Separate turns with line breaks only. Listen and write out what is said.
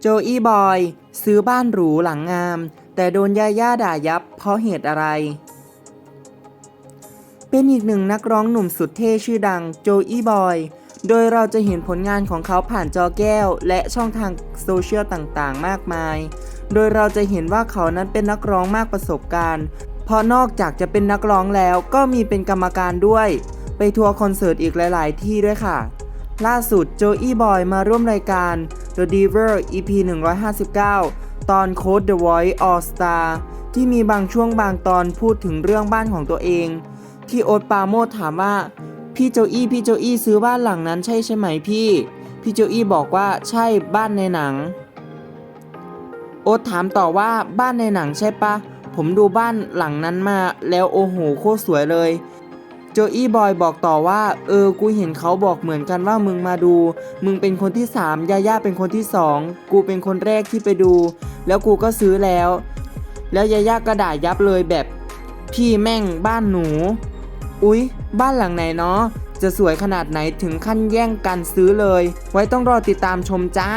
โจอี้บอย ซื้อบ้านหรูหลังงาม แต่โดนย่าย่าด่ายับเพราะเหตุอะไร เป็นอีกหนึ่งนักร้องหนุ่มสุดเท่ชื่อดังโจอี้บอย โดยเราจะเห็นผลงานของเขาผ่านจอแก้ว และช่องทางโซเชียลต่างๆ มากมาย โดยเราจะเห็นว่าเขานั้นเป็นนักร้องมากประสบการณ์ เพราะนอกจากจะเป็นนักร้องแล้วก็มีเป็นกรรมการด้วย ไปทัวร์คอนเสิร์ตอีกหลาย ๆ ที่ด้วยค่ะ ล่าสุดโจอี้บอยมาร่วมรายการ The Diver EP 159 ตอน Code The Voice All Star ที่มีบางช่วงบางตอนพูดถึงเรื่องบ้านของตัวเอง ที่โอ๊ตปราโมดถามว่า พี่โจอี้พี่โจอี้ซื้อบ้านหลังนั้นใช่ใช่ไหมพี่ พี่โจอี้บอกว่าใช่บ้านในหนัง โอ๊ตถามต่อว่าบ้านในหนังใช่ปะผมดูบ้านหลังนั้นมาแล้วโอ้โหโคตรสวยเลย โจอี้บอยบอกต่อว่า เออ กูเห็นเขาบอกเหมือนกันว่ามึงมาดู มึงเป็นคนที่สามยาย่าเป็นคนที่สองกูเป็นคนแรกที่ไปดู แล้วกูก็ซื้อแล้ว แล้วยาย่าก็ด่ายับเลยแบบ พี่แม่งบ้านหนู อุ๊ย บ้านหลังไหนเนาะ จะสวยขนาดไหนถึงขั้นแย่งกันซื้อเลย ไว้ต้องรอติดตามชมจ้า